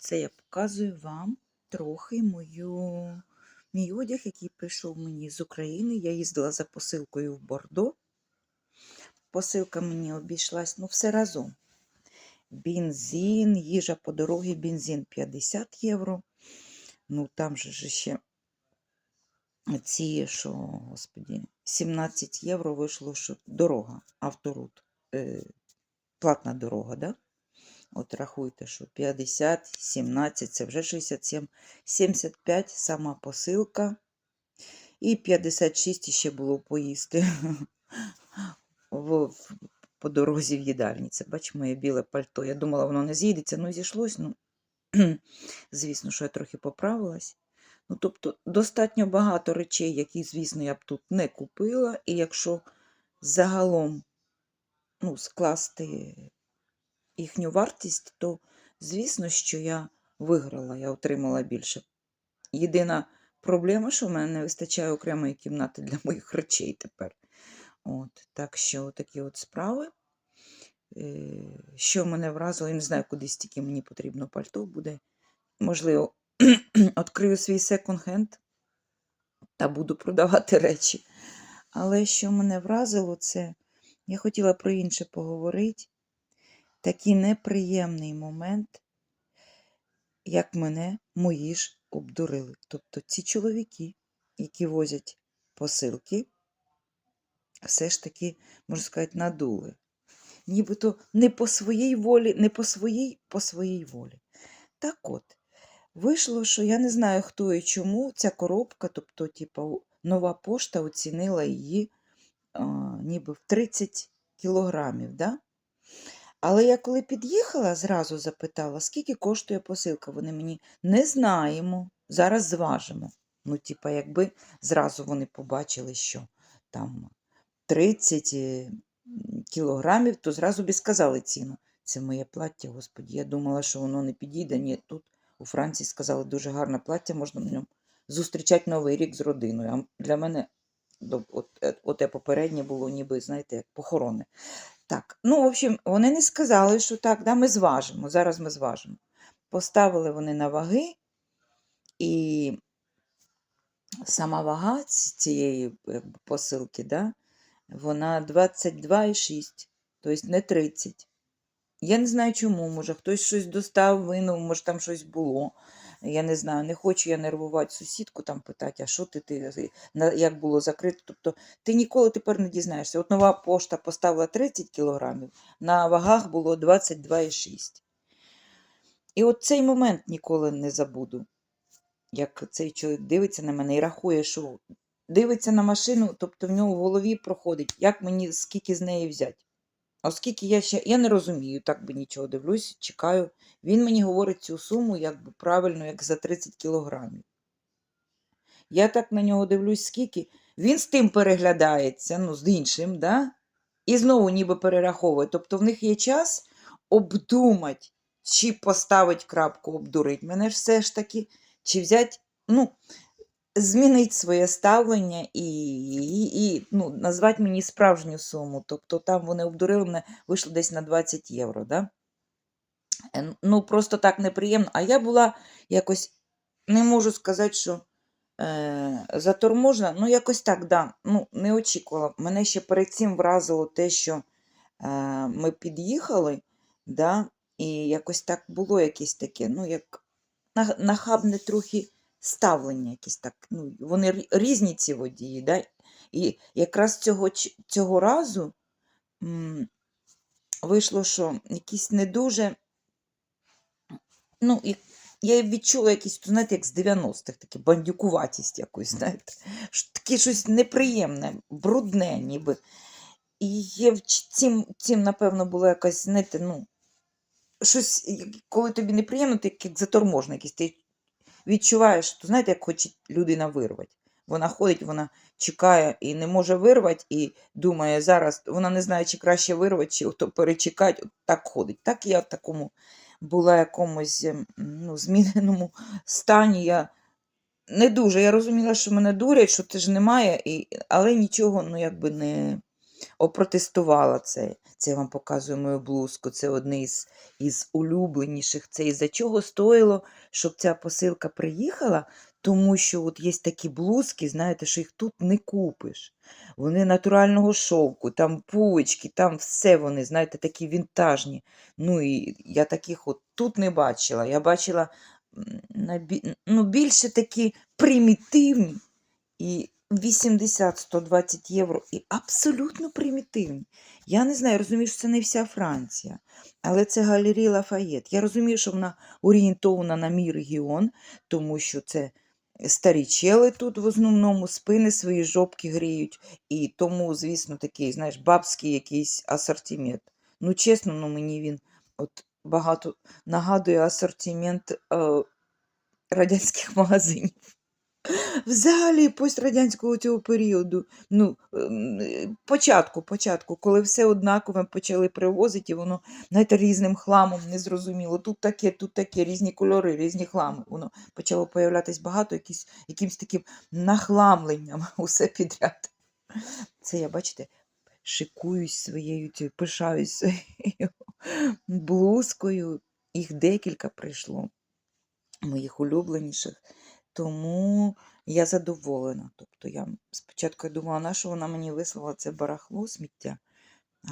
Це я показую вам трохи мою, мій одяг, який прийшов мені з України. Я їздила за посилкою в Бордо. Посилка мені обійшлась, ну, все разом. Бензин, їжа по дорозі, бензин 50 євро. Ну, там же ж ще ці, що, господі, 17 євро вийшло, що дорога, авторут, е, платна дорога, да? От рахуйте, що 50, 17, це вже 67, 75 сама посилка. І 56 ще було поїсти в, по дорозі в їдальні. Це бач, моє біле пальто. Я думала, воно не з'їдеться, ну зійшлось. Ну, звісно, що я трохи поправилась. Ну, тобто, достатньо багато речей, які, звісно, я б тут не купила. І якщо загалом ну, скласти їхню вартість, то звісно, що я виграла, я отримала більше. Єдина проблема, що в мене не вистачає окремої кімнати для моїх речей тепер. От, Так що такі от справи. Е, Що мене вразило, я не знаю, куди стільки мені потрібно пальто буде. Можливо, відкрию свій секонд-хенд та буду продавати речі. Але що мене вразило, це я хотіла про інше поговорити. Такий неприємний момент, як мене мої ж обдурили. Тобто ці чоловіки, які возять посилки, все ж таки, можна сказати, надули. Нібито не по своїй волі, не по своїй, по своїй волі. Так от, вийшло, що я не знаю, хто і чому ця коробка, тобто, типу, нова пошта оцінила її а, ніби в 30 кілограмів. Да? Але я коли під'їхала, зразу запитала, скільки коштує посилка. Вони мені не знаємо, зараз зважимо. Ну, типа, якби зразу вони побачили, що там 30 е, кілограмів, то зразу б і сказали ціну. Це моє плаття, господі. Я думала, що воно не підійде. Ні, тут у Франції сказали дуже гарне плаття, можна на ньому зустрічати Новий рік з родиною. А для мене оте попереднє було ніби, знаєте, як похоронне. Так, ну, в общем, вони не сказали, що так, да, ми зважимо. Зараз ми зважимо. Поставили вони на ваги, і сама вага цієї посилки, да, вона 22,6, тобто не 30. Я не знаю чому, може хтось щось достав, винув, може там щось було. Я не знаю, не хочу я нервувати сусідку, там питати, а що ти, ти як було закрито. Тобто ти ніколи тепер не дізнаєшся. От нова пошта поставила 30 кілограмів, на вагах було 22,6. І от цей момент ніколи не забуду, як цей чоловік дивиться на мене і рахує, що дивиться на машину, тобто в нього в голові проходить, як мені скільки з неї взяти. Оскільки я ще я не розумію, так би нічого дивлюсь, чекаю. Він мені говорить цю суму якби правильно, як за 30 кілограмів. Я так на нього дивлюсь, скільки. Він з тим переглядається, ну, з іншим, да? і знову ніби перераховує. Тобто в них є час обдумати, чи поставити крапку, обдурить мене все ж таки, чи взяти, ну, змінити своє ставлення і, і, і ну, назвати мені справжню суму. Тобто там вони обдурили мене, вийшло десь на 20 євро. Да? Ну, просто так неприємно. А я була якось, не можу сказати, що е, заторможена, ну, якось так, да, ну, не очікувала. Мене ще перед цим вразило те, що е, ми під'їхали, да, і якось так було якесь таке, ну, як нахабне трохи ставлення якесь так. Ну, вони різні ці водії, да? і якраз цього, цього разу м, вийшло, що якісь не дуже. Ну, і я відчула якісь, знаєте, як з 90-х, таке бандюкуватість якусь, знаєте, таке щось неприємне, брудне, ніби. І ч- цим, цим, напевно, було якась, знаєте, ну, щось, коли тобі неприємно, ти як заторможений якийсь, ти відчуваєш, то знаєте, як хоче людина вирвати. Вона ходить, вона чекає і не може вирвати, і думає, зараз вона не знає, чи краще вирвати, чи ото перечекати, от так ходить. Так я в такому була якомусь ем, ну, зміненому стані. Я не дуже. Я розуміла, що мене дурять, що це ж немає, і, але нічого ну, якби не опротестувала це. Це я вам показую мою блузку. Це одне із, із улюбленіших. Це із-за чого стоїло, щоб ця посилка приїхала, тому що от є такі блузки, знаєте, що їх тут не купиш. Вони натурального шовку, там пулечки, там все вони, знаєте, такі вінтажні. Ну і я таких от тут не бачила. Я бачила ну, більше такі примітивні і 80-120 євро, і абсолютно примітивні. Я не знаю, розумію, що це не вся Франція, але це галерія Лафаєт. Я розумію, що вона орієнтована на мій регіон, тому що це старі чели тут в основному спини свої жопки гріють, і тому, звісно, такий, знаєш, бабський якийсь асортимент. Ну, чесно, ну мені він от багато нагадує асортимент е, радянських магазинів. Взагалі, пострадянського цього періоду, ну, ем, початку, початку, коли все однакове почали привозити, і воно, знаєте, різним хламом незрозуміло. Тут таке, тут таке, різні кольори, різні хлами. Воно почало появлятись багато, якісь, якимсь таким нахламленням усе підряд. Це я, бачите, шикуюсь своєю, пишаюсь своєю блузкою. Їх декілька прийшло, моїх улюбленіших. Тому я задоволена. Тобто я спочатку я думала, на що вона мені вислала це барахло сміття.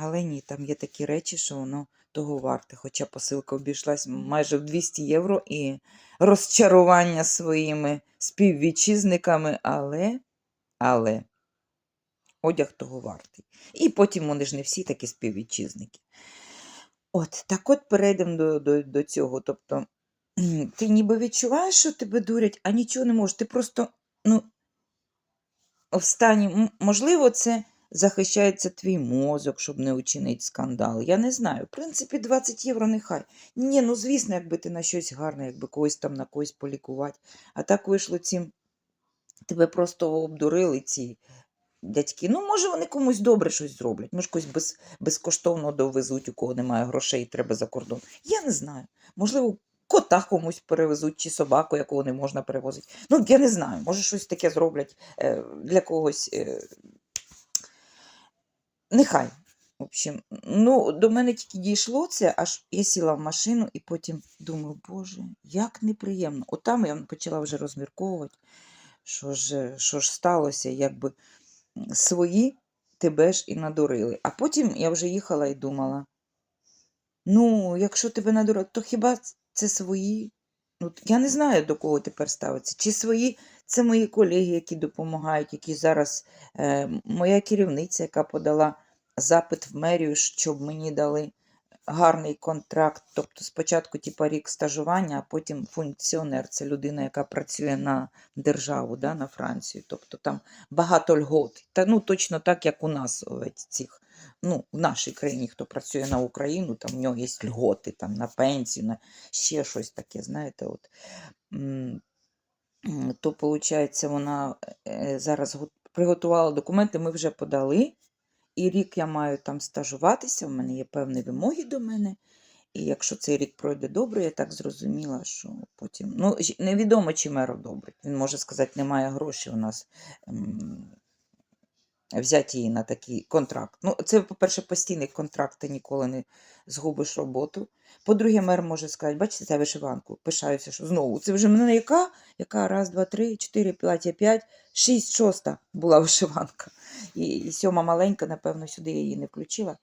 Але ні, там є такі речі, що воно того варте. Хоча посилка обійшлась майже в 200 євро і розчарування своїми співвітчизниками, але, але одяг того вартий. І потім вони ж не всі такі співвітчизники. От, так от перейдемо до, до, до цього. Тобто, ти ніби відчуваєш, що тебе дурять, а нічого не можеш. Ти просто, ну, в можливо, це захищається твій мозок, щоб не учинити скандал. Я не знаю. В принципі, 20 євро нехай. Ні, ну звісно, якби ти на щось гарне, якби когось там на когось полікувати. А так вийшло ці, тебе просто обдурили ці дядьки. Ну, може, вони комусь добре щось зроблять. Може, когось без, безкоштовно довезуть, у кого немає грошей, треба за кордон. Я не знаю. Можливо, кота комусь перевезуть, чи собаку, якого не можна перевозити. Ну, я не знаю, може, щось таке зроблять е, для когось. Е, нехай. В общем, ну, до мене тільки дійшло це, аж я сіла в машину і потім думаю, боже, як неприємно. От там я почала вже розмірковувати, що ж, що ж сталося, якби свої тебе ж і надурили. А потім я вже їхала і думала: ну, якщо тебе надурили, то хіба це свої? Ну, я не знаю, до кого тепер ставиться. Чи свої це мої колеги, які допомагають, які зараз е, моя керівниця, яка подала запит в мерію, щоб мені дали гарний контракт. Тобто спочатку типа, рік стажування, а потім функціонер. Це людина, яка працює на державу, да, на Францію. Тобто там багато льгот. Та ну точно так, як у нас цих. Ну, в нашій країні, хто працює на Україну, там в нього є льготи там, на пенсію, на ще щось таке, знаєте. от. То, виходить, вона е, зараз приготувала документи, ми вже подали. І рік я маю там стажуватися, у мене є певні вимоги до мене. І якщо цей рік пройде добре, я так зрозуміла, що потім. Ну, невідомо, чи мер одобрить. Він може сказати, немає грошей у нас. Взяти її на такий контракт. Ну, це, по-перше, постійний контракт, ти ніколи не згубиш роботу. По-друге, мер може сказати, бачите, ця вишиванку, пишаюся, що знову. Це вже мене яка? Яка? Раз, два, три, чотири, плаття, п'ять, шість, шоста була вишиванка. І, і сьома маленька, напевно, сюди я її не включила.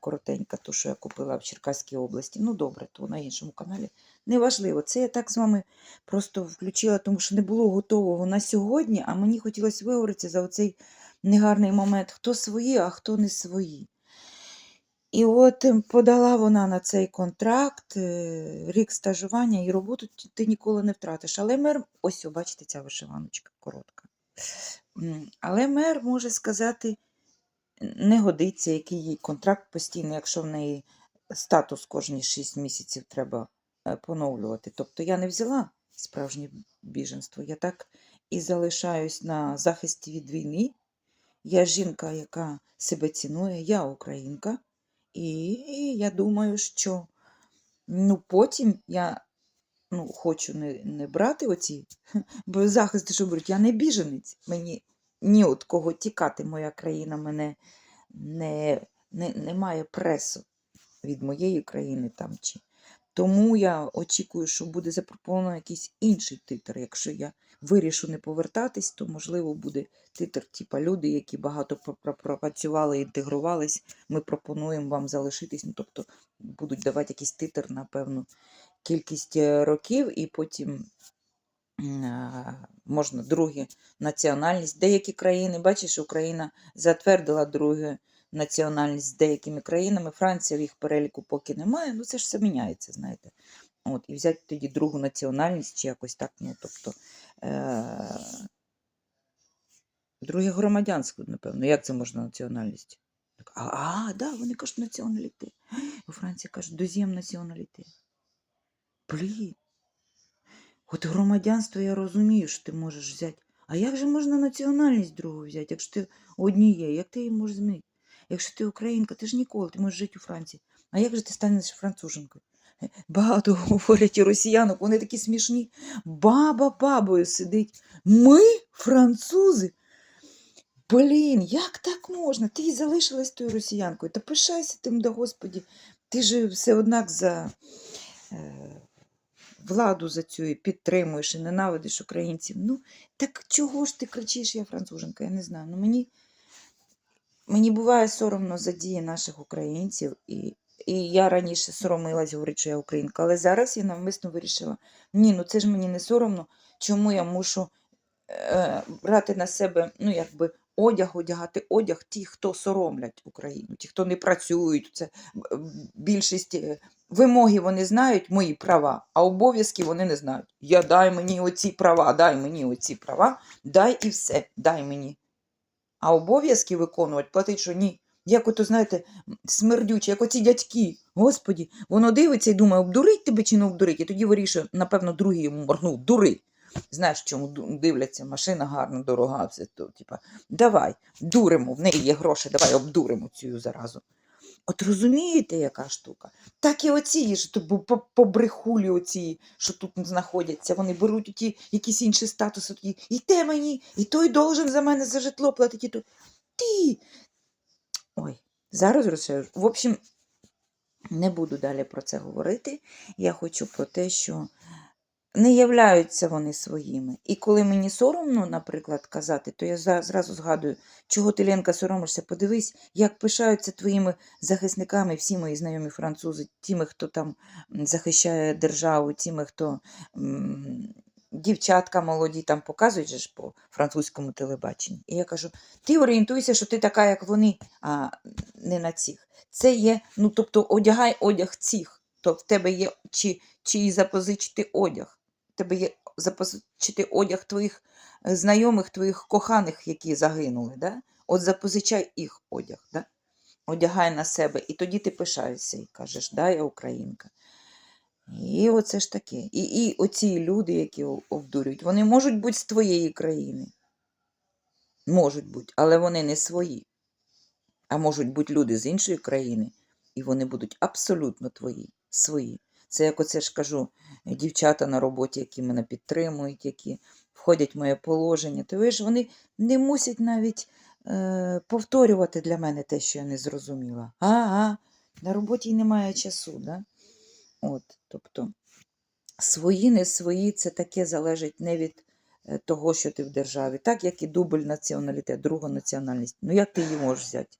Коротенька, ту, що я купила в Черкаській області. Ну, добре, то на іншому каналі. Неважливо. Це я так з вами просто включила, тому що не було готового на сьогодні, а мені хотілося виговоритися за оцей негарний момент, хто свої, а хто не свої. І от ем, подала вона на цей контракт, е, рік стажування, і роботу ти ніколи не втратиш. Але мер, ось, бачите, ця вишиваночка коротка. Але мер може сказати, не годиться, який їй контракт постійний, якщо в неї статус кожні 6 місяців треба е, поновлювати. Тобто я не взяла справжнє біженство, я так і залишаюсь на захисті від війни. Я жінка, яка себе цінує, я українка, і я думаю, що ну, потім я ну, хочу не, не брати оці, бо захисти, що беруть, я не біженець. Мені ні от кого тікати, моя країна мене не, не, немає пресу від моєї країни там чи. Тому я очікую, що буде запропоновано якийсь інший титр. Якщо я вирішу не повертатись, то можливо буде титр, типа люди, які багато пр- пр- пропрацювали, інтегрувались. Ми пропонуємо вам залишитись. Ну, тобто будуть давати якийсь титр на певну кількість е, років, і потім можна друге національність. Деякі країни, бачиш, Україна затвердила друге національність з деякими країнами. Франція в їх переліку поки немає. Ну це ж все міняється, знаєте. От, і взяти тоді другу національність чи якось так. Ну, тобто, е- друге громадянство, напевно. Як це можна національність? А, а, да, вони кажуть націоналіте. У Франції кажуть дозєм націоналіте. Блін. От громадянство я розумію, що ти можеш взяти. А як же можна національність другу взяти, якщо ти однієї, як ти її можеш змінити? Якщо ти українка, ти ж ніколи, ти можеш жити у Франції. А як же ти станеш француженкою? Е, Багато говорять і росіянок, вони такі смішні. Баба бабою сидить. Ми, французи. Блін, як так можна? Ти залишилась тою росіянкою. Та пишайся тим, да Господі. Ти ж все однак за е, владу за цю і підтримуєш і ненавидиш українців. Ну, так чого ж ти кричиш, я француженка? Я не знаю. Ну, мені, мені буває соромно за дії наших українців, і, і я раніше соромилась говорити, що я українка, але зараз я навмисно вирішила: ні, ну це ж мені не соромно, чому я мушу е, брати на себе, ну, якби. Одяг, одягати одяг ті, хто соромлять Україну, ті, хто не працюють. Це більшість е, вимоги вони знають, мої права, а обов'язки вони не знають. Я дай мені оці права, дай мені оці права, дай і все, дай мені. А обов'язки виконувати, платить, що ні. Як ото, знаєте, смердюче, як оці дядьки. Господі, воно дивиться і думає, обдурить тебе чи не обдурить. І тоді вирішує, напевно, другий йому моргнув, дури. Знаєш, чому дивляться, машина гарна, дорога, все то, типа, давай, дуримо, в неї є гроші, давай обдуримо цю заразу. От розумієте, яка штука? Так і оці ж побрехулі оці, що тут знаходяться, вони беруть ті якісь інші статуси, такі, і те мені, і той должен за мене за житло платити. і. Ти. Ой, зараз розширю. В общем, не буду далі про це говорити. Я хочу про те, що не являються вони своїми. І коли мені соромно, наприклад, казати, то я зразу згадую, чого ти, Ленка, соромишся, подивись, як пишаються твоїми захисниками всі мої знайомі французи, тими, хто там захищає державу, тими, хто дівчатка молоді там показують ж по французькому телебаченню. І я кажу: ти орієнтуйся, що ти така, як вони, а не на цих. Це є, ну тобто одягай одяг цих, то в тебе є чи, чи запозичити одяг. Тебе є запозичити одяг твоїх е, знайомих, твоїх коханих, які загинули. Да? От запозичай їх одяг, да? одягай на себе, і тоді ти пишаєшся і кажеш, да, я українка. І оце ж таке. І, і оці люди, які обдурюють, вони можуть бути з твоєї країни. Можуть бути, але вони не свої. А можуть бути люди з іншої країни, і вони будуть абсолютно твої, свої. Це як оце ж кажу, дівчата на роботі, які мене підтримують, які входять в моє положення. То ви ж вони не мусять навіть е, повторювати для мене те, що я не зрозуміла. А, а, на роботі й немає часу. Да? От, тобто, свої, не свої, це таке залежить не від е, того, що ти в державі, так як і дубль націоналітет, друга національність. Ну як ти її можеш взяти?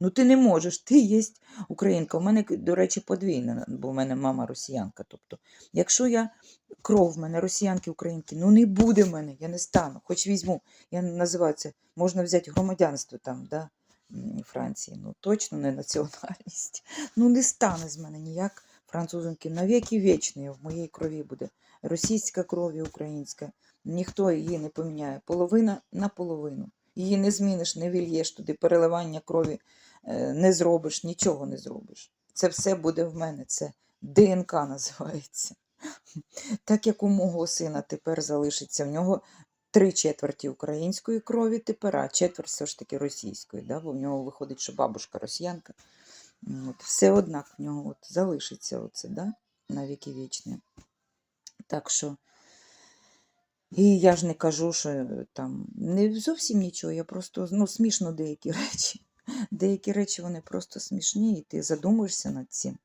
Ну ти не можеш, ти є українка. У мене, до речі, подвійна, бо в мене мама росіянка. Тобто, якщо я кров в мене росіянки, українки, ну не буде в мене, я не стану. Хоч візьму, я називаю це, можна взяти громадянство там, да, Франції. Ну точно не національність. Ну не стане з мене ніяк французинки. Навіки вічні в моїй крові буде. Російська кров і українська. Ніхто її не поміняє. Половина на половину. Її не зміниш, не вільєш туди, переливання крові е, не зробиш, нічого не зробиш. Це все буде в мене. Це ДНК називається. Так як у мого сина тепер залишиться в нього три четверті української крові тепер, а четверть все ж таки російської, да? бо в нього виходить, що бабушка росіянка. От, все однак в нього от залишиться оце, да? на віки вічні. Так що. І я ж не кажу, що е, там не зовсім нічого, я просто ну, смішно деякі речі. деякі речі вони просто смішні, і ти задумуєшся над цим.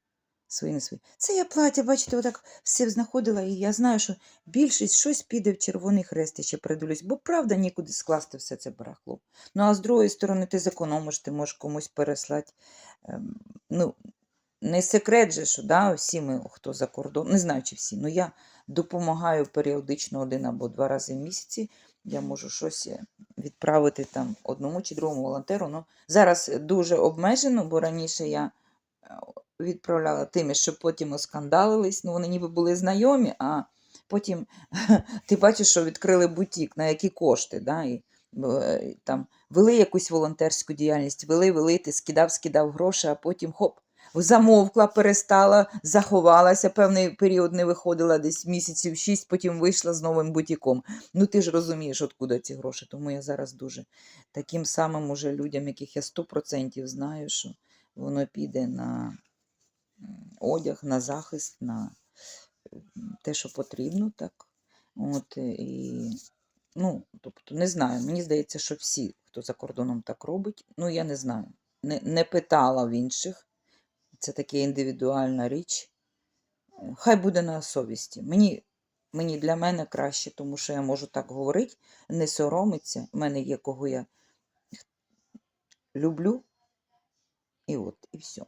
Свої свої. Це я плаття, бачите, отак все знаходила, і я знаю, що більшість щось піде в Червоний Хрест, я ще придивлюсь, бо правда нікуди скласти все це барахло. Ну а з другої сторони, ти зекономиш, ти можеш комусь переслати. Ем, ну, не секрет же, що да, всі ми, хто за кордон, не знаю, чи всі, ну я допомагаю періодично один або два рази в місяці. Я можу щось е, відправити там одному чи другому волонтеру. Ну, зараз дуже обмежено, бо раніше я е, відправляла тими, що потім оскандалились. Ну, вони ніби були знайомі, а потім ти бачиш, що відкрили бутік, на які кошти. Да? І, е, там, вели якусь волонтерську діяльність, вели, вели, ти скидав, скидав гроші, а потім хоп. Замовкла, перестала, заховалася, певний період не виходила десь місяців шість, потім вийшла з новим бутіком. Ну ти ж розумієш, откуда ці гроші. Тому я зараз дуже таким самим уже людям, яких я 100% знаю, що воно піде на одяг, на захист, на те, що потрібно, так. От, і, ну, тобто, не знаю. Мені здається, що всі, хто за кордоном так робить, ну я не знаю. Не, не питала в інших. Це така індивідуальна річ. Е, Хай буде на совісті. Мені, мені для мене краще, тому що я можу так говорити, не соромиться. У мене є кого я люблю. І от, і все.